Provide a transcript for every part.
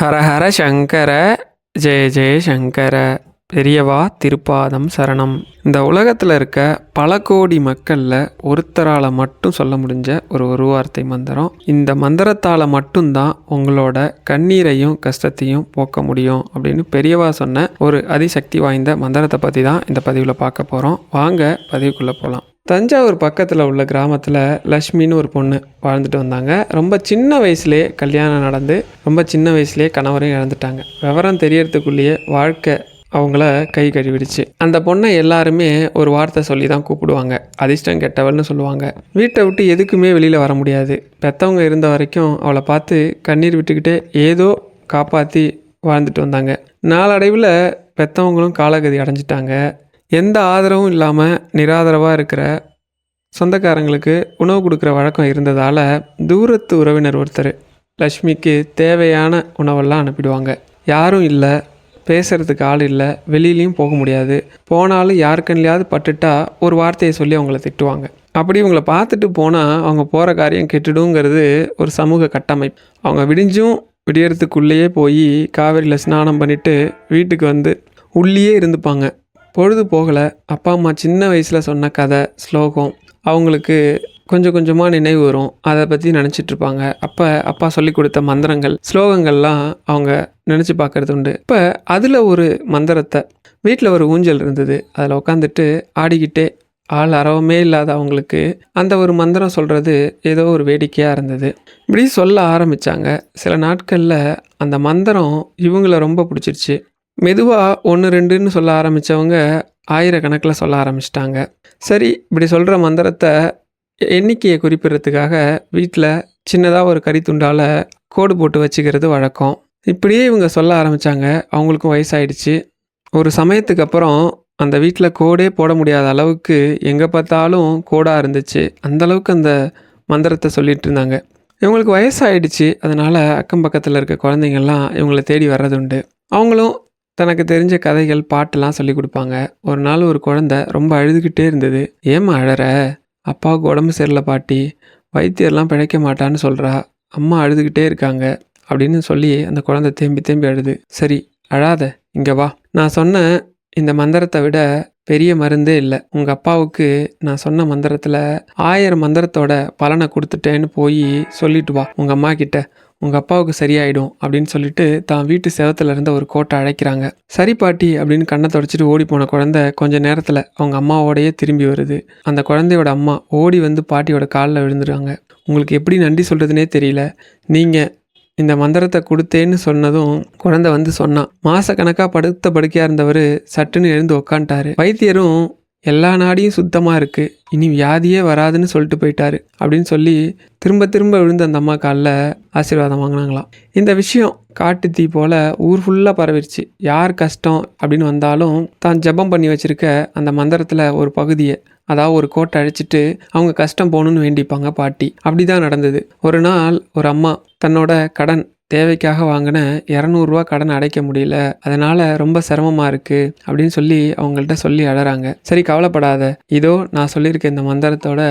ஹரஹர சங்கர ஜெய ஜெய சங்கர பெரியவா திருப்பாதம் சரணம். இந்த உலகத்தில் இருக்க பல கோடி மக்களில் ஒருத்தரால் மட்டும் சொல்ல முடிஞ்ச ஒரு ஒரு வார்த்தை மந்திரம். இந்த மந்திரத்தால் மட்டும்தான் உங்களோட கண்ணீரையும் கஷ்டத்தையும் போக்க முடியும் அப்படின்னு பெரியவா சொன்ன ஒரு அதிசக்தி வாய்ந்த மந்திரத்தை பற்றி தான் இந்த பதிவில் பார்க்க போகிறோம் வாங்க பதிவுக்குள்ளே போகலாம் தஞ்சாவூர் பக்கத்தில் உள்ள கிராமத்தில் லக்ஷ்மின்னு ஒரு பொண்ணு வாழ்ந்துட்டு வந்தாங்க. ரொம்ப சின்ன வயசுலேயே கல்யாணம் நடந்து ரொம்ப சின்ன வயசுலேயே கணவரையும் இழந்துட்டாங்க. விவரம் தெரியறதுக்குள்ளேயே வாழ்க்கை அவங்கள கை கழுவிடுச்சு. அந்த பொண்ணை எல்லாருமே ஒரு வார்த்தை சொல்லி தான் கூப்பிடுவாங்க. அதிர்ஷ்டம் கெட்டவள்னு சொல்லுவாங்க. வீட்டை விட்டு எதுக்குமே வெளியில் வர முடியாது. பெற்றவங்க இருந்த வரைக்கும் அவளை பார்த்து கண்ணீர் விட்டுக்கிட்டே ஏதோ காப்பாற்றி வாழ்ந்துட்டு வந்தாங்க. நாளடைவில் பெற்றவங்களும் காலகதி அடைஞ்சிட்டாங்க. எந்த ஆதரவும் இல்லாமல் நிராதரவாக இருக்கிற சொந்தக்காரங்களுக்கு உணவு கொடுக்குற வழக்கம் இருந்ததால் தூரத்து உறவினர் ஒருத்தர் லக்ஷ்மிக்கு தேவையான உணவெல்லாம் அனுப்பிடுவாங்க. யாரும் இல்லை பேசுகிறதுக்கு ஆள் இல்லை வெளியிலையும் போக முடியாது. போனாலும் யாருக்கண்லையாவது பட்டுட்டா ஒரு வார்த்தையை சொல்லி அவங்கள திட்டுவாங்க. அப்படி இவங்கள பார்த்துட்டு போனால் அவங்க போகிற காரியம் கெட்டுடுங்கிறது ஒரு சமூக கட்டமைப்பு. அவங்க விடிஞ்சும் விடியறதுக்குள்ளேயே போய் காவேரியில் ஸ்நானம் பண்ணிவிட்டு வீட்டுக்கு வந்து உள்ளேயே இருந்துப்பாங்க. பொழுது போகலை. அப்பா அம்மா சின்ன வயசில் சொன்ன கதை ஸ்லோகம் அவங்களுக்கு கொஞ்சம் கொஞ்சமாக நினைவு வரும். அதை பற்றி நினச்சிட்டு இருப்பாங்க. அப்போ அப்பா சொல்லி கொடுத்த மந்திரங்கள் ஸ்லோகங்கள்லாம் அவங்க நினச்சி பார்க்குறது உண்டு. இப்போ அதில் ஒரு மந்திரத்தை வீட்டில் ஒரு ஊஞ்சல் இருந்தது. அதில் உட்காந்துட்டு ஆடிக்கிட்டே ஆள் அறவமே இல்லாத அவங்களுக்கு அந்த ஒரு மந்திரம் சொல்கிறது ஏதோ ஒரு வேடிக்கையாக இருந்தது. இப்படி சொல்ல ஆரம்பித்தாங்க சில நாட்களில் அந்த மந்திரம் இவங்கள ரொம்ப பிடிச்சிருச்சு. மெதுவாக ஒன்று ரெண்டுன்னு சொல்ல ஆரம்பித்தவங்க ஆயிரக்கணக்கில் சொல்ல ஆரம்பிச்சிட்டாங்க. சரி இப்படி சொல்கிற மந்திரத்தை எண்ணிக்கையை குறிப்பிடுறதுக்காக வீட்டில் சின்னதாக ஒரு கறித்துண்டால் கோடு போட்டு வச்சுக்கிறது வழக்கம். இப்படியே இவங்க சொல்ல ஆரம்பித்தாங்க அவங்களுக்கும் வயசாயிடுச்சு. ஒரு சமயத்துக்கு அப்புறம் அந்த வீட்டில் கோடே போட முடியாத அளவுக்கு எங்கே பார்த்தாலும் கோடாக இருந்துச்சு. அந்த அளவுக்கு அந்த மந்திரத்தை சொல்லிகிட்டு இருந்தாங்க. இவங்களுக்கு வயசாயிடுச்சு. அதனால் அக்கம் பக்கத்தில் இருக்க குழந்தைங்கள்லாம் இவங்களை தேடி வர்றதுண்டு. அவங்களும் தனக்கு தெரிஞ்ச கதைகள் பாட்டெல்லாம் சொல்லி கொடுப்பாங்க. ஒரு நாள் ஒரு குழந்தை ரொம்ப அழுதுகிட்டே இருந்தது. ஏம்மா அழற? அப்பாவுக்கு உடம்பு சரியில்லை பாட்டி. வைத்தியர்லாம் பிழைக்க மாட்டான்னு சொல்கிறா அம்மா அழுதுகிட்டே இருக்காங்க. அப்படின்னு சொல்லி அந்த குழந்தை தேம்பி தேம்பி அழுது. சரி அழாத. இங்கே வா. நான் சொன்ன இந்த மந்திரத்தை விட பெரிய மருந்தே இல்லை. உங்கள் அப்பாவுக்கு நான் சொன்ன மந்திரத்தில் ஆயிரம் மந்திரத்தோட பலனை கொடுத்துட்டேன்னு போய் சொல்லிட்டு வா. உங்கள் அம்மா கிட்ட. உங்கள் அப்பாவுக்கு சரியாயிடும் அப்படின்னு சொல்லிட்டு தான் வீட்டு செவத்துல இருந்த ஒரு கோட்டை அழைக்கிறாங்க சரி பாட்டி அப்படின்னு கண்ணை தொடச்சிட்டு ஓடி போன குழந்தை கொஞ்ச நேரத்தில் அவங்க அம்மாவோடையே திரும்பி வருது. அந்த குழந்தையோட அம்மா ஓடி வந்து பாட்டியோட காலில் விழுந்துருவாங்க. உங்களுக்கு எப்படி நன்றி சொல்கிறதுனே தெரியல. நீங்கள் இந்த மந்திரத்தை கொடுத்தேன்னு சொன்னதும் குழந்தை வந்து சொன்னான் மாசக்கணக்காக படுத்த படுக்கையாக இருந்தவர் சட்டுன்னு எழுந்து உக்காண்டாரு வைத்தியரும் எல்லா நாடியும் சுத்தமாக இருக்குது இனி வியாதியே வராதுன்னு சொல்லிட்டு போயிட்டாரு. அப்படின்னு சொல்லி திரும்ப திரும்ப விழுந்து அந்த அம்மா காலில் ஆசீர்வாதம் வாங்கினாங்களாம். இந்த விஷயம் காட்டு தீ போல் ஊர் ஃபுல்லாக பரவிடுச்சு யார் கஷ்டம் அப்படின்னு வந்தாலும் தான் ஜெபம் பண்ணி வச்சுருக்க அந்த மந்திரத்தில் ஒரு பகுதியை அதாவது ஒரு கோட்டை அழிச்சிட்டு அவங்க கஷ்டம் போகணுன்னு வேண்டிப்பாங்க பாட்டி. அப்படி தான் நடந்தது. ஒரு நாள் ஒரு அம்மா தன்னோட கடன் தேவைக்காக வாங்கின இரநூறுவா கடன் அடைக்க முடியல. அதனால் ரொம்ப சிரமமாக இருக்குது அப்படின்னு சொல்லி அவங்கள்ட்ட சொல்லி அழறாங்க. சரி கவலைப்படாத. இதோ நான் சொல்லியிருக்க இந்த மந்திரத்தோட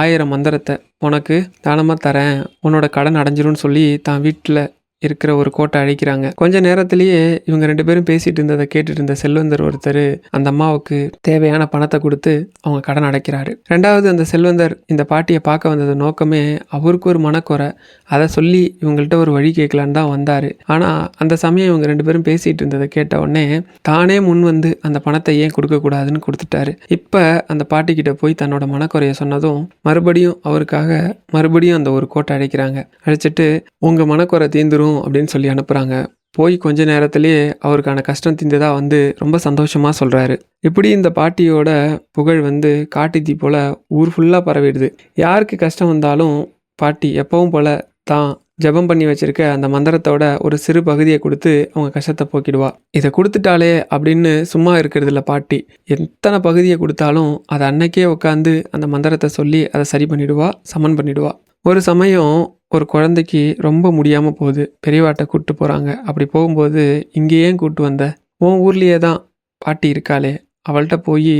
ஆயிரம் மந்திரத்தை உனக்கு தானமாக தரேன். உன்னோட கடன் அடைஞ்சிரும்னு சொல்லி தான் வீட்டில் இருக்கிற ஒரு கோட்டை அழிக்கிறாங்க. கொஞ்ச நேரத்திலேயே இவங்க ரெண்டு பேரும் பேசிட்டு இருந்ததை கேட்டுட்டு இருந்த செல்வந்தர் ஒருத்தர் அந்த அம்மாவுக்கு தேவையான பணத்தை கொடுத்து அவங்க கடன் அடைக்கிறாரு. ரெண்டாவது அந்த செல்வந்தர் இந்த பாட்டியை பார்க்க வந்தது நோக்கமே அவருக்கு ஒரு மனக்குறை அதை சொல்லி இவங்கள்ட்ட ஒரு வழி கேட்கலான்னு தான் வந்தார். ஆனால் அந்த சமயம் இவங்க ரெண்டு பேரும் பேசிட்டு இருந்ததை கேட்ட உடனே தானே முன் வந்து அந்த பணத்தை ஏன் கொடுக்கக்கூடாதுன்னு கொடுத்துட்டாரு. இப்போ அந்த பாட்டிக்கிட்ட போய் தன்னோட மனக்குறையை சொன்னதும் மறுபடியும் அவருக்காக மறுபடியும் அந்த ஒரு கோட்டை அடைக்கிறாங்க அழைச்சிட்டு உங்கள் மனக்குறை தீந்துரும் அப்படின்னு சொல்லி அனுப்புகிறாங்க போய் கொஞ்ச நேரத்திலேயே அவருக்கான கஷ்டம் தீர்ந்ததாக வந்து ரொம்ப சந்தோஷமாக சொல்கிறாரு இப்படி இந்த பாட்டியோட புகழ் வந்து காட்டு தீ போல் ஊர் ஃபுல்லாக பரவிடுது. யாருக்கு கஷ்டம் வந்தாலும் பாட்டி எப்பவும் போல் தான் ஜெபம் பண்ணி வச்சிருக்க அந்த மந்திரத்தோட ஒரு சிறு பகுதியை கொடுத்து அவங்க கஷ்டத்தை போக்கிடுவா. இதை கொடுத்துட்டாலே அப்படின்னு சும்மா இருக்கிறது இல்லை பாட்டி. எத்தனை பகுதியை கொடுத்தாலும் அதை அன்னைக்கே உட்காந்து அந்த மந்திரத்தை சொல்லி அதை சரி பண்ணிவிடுவா சமன் பண்ணிவிடுவா ஒரு சமயம் ஒரு குழந்தைக்கு ரொம்ப முடியாமல் போகுது. பெரியவாட்டை கூப்பிட்டு போகிறாங்க அப்படி போகும்போது இங்கேயே கூப்பிட்டு வந்த? உன் ஊர்லேயே தான் பாட்டி இருக்காளே. அவள்கிட்ட போய்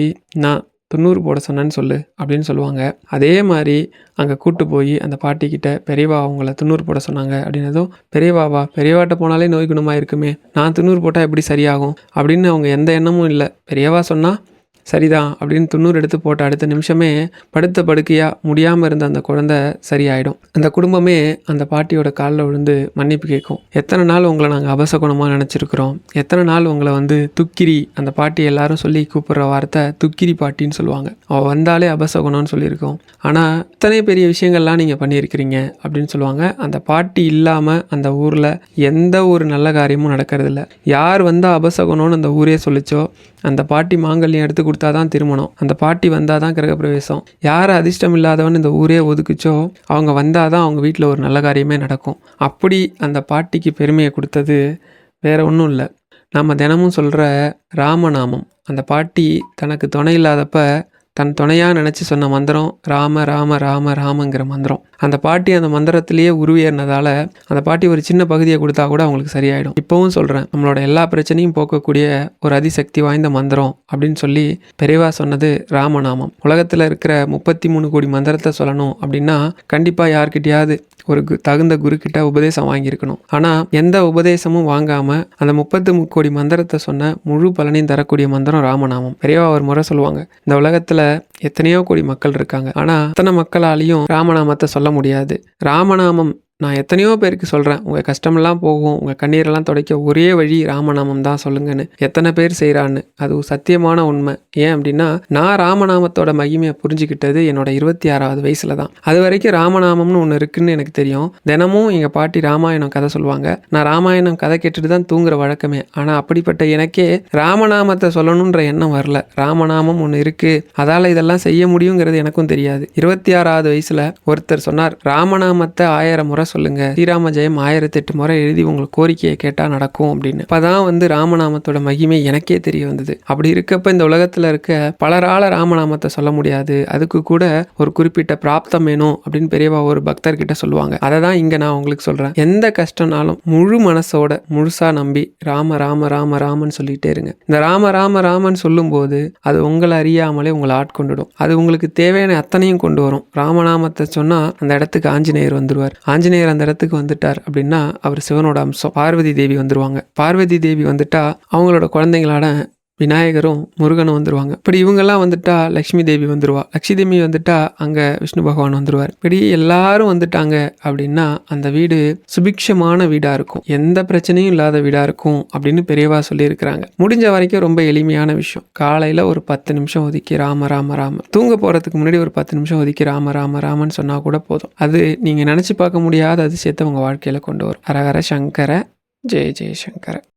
நான் தொண்ணூறு போட சொன்னேன்னு சொல்லு அப்படின்னு சொல்லுவாங்க. அதே மாதிரி அங்கே கூப்பிட்டு போய் அந்த பாட்டிக்கிட்ட பெரியவா அவங்கள தொண்ணூறு போட சொன்னாங்க அப்படின்னதும் பெரியவாவா பெரியவாட்ட போனாலே நோய் குணமாக இருக்குமே நான் தொண்ணூறு போட்டால் எப்படி சரியாகும்? அப்படின்னு அவங்க எந்த எண்ணமும் இல்லை. பெரியவா சொன்னால் சரிதான் அப்படின்னு துண்ணூறு எடுத்து போட்ட அடுத்த நிமிஷமே படுத்த படுக்கையாக முடியாமல் இருந்த அந்த குழந்தை சரியாயிடும். அந்த குடும்பமே அந்த பாட்டியோட காலில் விழுந்து மன்னிப்பு கேட்கும். எத்தனை நாள் உங்களை நாங்கள் அபசகுணமாக நினச்சிருக்கிறோம்? எத்தனை நாள் உங்களை வந்து துக்கிரி அந்த பாட்டி எல்லாரும் சொல்லி கூப்பிடுற வார்த்தை துக்கிரி பாட்டின்னு சொல்லுவாங்க. அவள் வந்தாலே அபசகுணம்னு சொல்லியிருக்கோம். ஆனால் இத்தனை பெரிய விஷயங்கள்லாம் நீங்கள் பண்ணியிருக்கிறீங்க அப்படின்னு சொல்லுவாங்க. அந்த பாட்டி இல்லாமல் அந்த ஊரில் எந்த ஒரு நல்ல காரியமும் நடக்கிறதில்ல. யார் வந்தால் அபசகுணம்னு அந்த ஊரே சொல்லிச்சோ அந்த பாட்டி மாங்கல்யம் எடுத்து கொடுத்தா தான் திருமணம். அந்த பாட்டி வந்தால் தான் கிரகப்பிரவேசம். யார் அதிர்ஷ்டம் இல்லாதவன் இந்த ஊரே ஒதுக்குச்சோ அவங்க வந்தால் தான் அவங்க வீட்டில் ஒரு நல்ல காரியமே நடக்கும். அப்படி அந்த பாட்டிக்கு பெருமையை கொடுத்தது வேற ஒன்றும் இல்லை. நம்ம தினமும் சொல்கிற ராமநாமம். அந்த பாட்டி தனக்கு துணை இல்லாதப்ப தன் துணையாக நினச்சி சொன்ன மந்திரம் ராம ராம ராம ராமங்கிற மந்திரம். அந்த பாட்டி அந்த மந்திரத்திலேயே உருவேறினதால அந்த பாட்டி ஒரு சின்ன பகுதியை கொடுத்தா கூட அவங்களுக்கு சரியாயிடும். இப்போவும் சொல்கிறேன் நம்மளோட எல்லா பிரச்சனையும் போக்கக்கூடிய ஒரு அதிசக்தி வாய்ந்த மந்திரம் அப்படின்னு சொல்லி பெரியவா சொன்னது ராமநாமம். உலகத்தில் இருக்கிற முப்பத்தி மூணு கோடி மந்திரத்தை சொல்லணும் அப்படின்னா கண்டிப்பாக யார்கிட்டயாவது ஒரு கு- தகுந்த குருக்கிட்ட உபதேசம் வாங்கியிருக்கணும். ஆனால் எந்த உபதேசமும் வாங்காமல் அந்த முப்பத்து கோடி மந்திரத்தை சொன்ன முழு பலனையும் தரக்கூடிய மந்திரம் ராமநாமம். பெரியவா ஒரு முறை சொல்லுவாங்க இந்த உலகத்தில் எத்தனையோ கோடி மக்கள் இருக்காங்க. ஆனால் அத்தனை மக்களாலையும் ராமநாமத்தை சொல்ல முடியாது. ராமநாமம் நான் எத்தனையோ பேருக்கு சொல்கிறேன் உங்கள் கஷ்டமெல்லாம் போகும் உங்கள் கண்ணீரெல்லாம் துடைக்க ஒரே வழி ராமநாமம் தான் சொல்லுங்கன்னு. எத்தனை பேர் செய்கிறான்னு அது சத்தியமான உண்மை. ஏன் அப்படின்னா நான் ராமநாமத்தோட மகிமையை புரிஞ்சுக்கிட்டது என்னோட இருபத்தி ஆறாவது வயசில் தான். அது வரைக்கும் ராமநாமம்னு ஒன்று இருக்குன்னு எனக்கு தெரியும். தினமும் எங்கள் பாட்டி ராமாயணம் கதை சொல்லுவாங்க. நான் ராமாயணம் கதை கேட்டுட்டு தான் தூங்குற வழக்கமே. ஆனால் அப்படிப்பட்ட எனக்கே ராமநாமத்தை சொல்லணுன்ற எண்ணம் வரல. ராமநாமம் ஒன்று இருக்குது அதால் இதெல்லாம் செய்ய முடியுங்கிறது எனக்கும் தெரியாது. இருபத்தி ஆறாவது வயசில் ஒருத்தர் சொன்னார் ராமநாமத்தை ஆயிரம் முறை சொல்லுங்க. ஸ்ரீராம ஜெயம் ஆயிரத்தி எட்டு முறை எழுதி உங்கள் கோரிக்கையை கேட்டால் நடக்கும் அப்படின்னு. அப்பதான் வந்து ராமநாமத்தோட மகிமை எனக்கே தெரிய வந்தது. அப்படி இருக்கப்ப இந்த உலகத்தில் இருக்க பலரால ராமநாமத்தை சொல்ல முடியாது. அதுக்கு கூட ஒரு குறிப்பிட்ட பிராப்தம் வேணும் அப்படின்னு பெரியவா ஒரு பக்தர்கிட்ட சொல்லுவாங்க. அதை தான் இங்கே நான் உங்களுக்கு சொல்கிறேன் எந்த கஷ்டம்னாலும் முழு மனசோட முழுசா நம்பி ராம ராம ராம ராமன் சொல்லிகிட்டே இருங்க. இந்த ராம ராம ராமன் சொல்லும்போது அது உங்களை அறியாமலே உங்களை ஆட்கொண்டுடும். அது உங்களுக்கு தேவையான அத்தனையும் கொண்டு வரும். ராமநாமத்தை சொன்னால் அந்த இடத்துக்கு ஆஞ்சநேயர் வந்துருவார். ஆஞ்சநேயர் அந்த இடத்துக்கு வந்துட்டார் அப்படின்னா அவர் சிவனோட அம்சம். பார்வதி தேவி வந்துருவாங்க. பார்வதி தேவி வந்துட்டா அவங்களோட குழந்தைங்களான விநாயகரும் முருகனும் வந்துடுவாங்க இப்படி இவங்கெல்லாம் வந்துட்டா லக்ஷ்மி தேவி வந்துடுவா லக்ஷ்மி தேவி வந்துட்டா அங்கே விஷ்ணு பகவான் வந்துருவார். இப்படி எல்லாரும் வந்துட்டாங்க அப்படின்னா அந்த வீடு சுபிக்ஷமான வீடாக இருக்கும். எந்த பிரச்சனையும் இல்லாத வீடாக இருக்கும் அப்படின்னு பெரியவா சொல்லியிருக்கிறாங்க. முடிஞ்ச வரைக்கும் ரொம்ப எளிமையான விஷயம். காலையில் ஒரு பத்து நிமிஷம் ஒதுக்கி ராம ராம ராம. தூங்க போகிறதுக்கு முன்னாடி ஒரு பத்து நிமிஷம் ஒதுக்கி ராம ராம ராமன்னு சொன்னால் கூட போதும். அது நீங்கள் நினச்சி பார்க்க முடியாத அதிசயத்தை உங்கள் வாழ்க்கையில் கொண்டு வரும். ஹரஹர சங்கர ஜெய ஜெய சங்கர.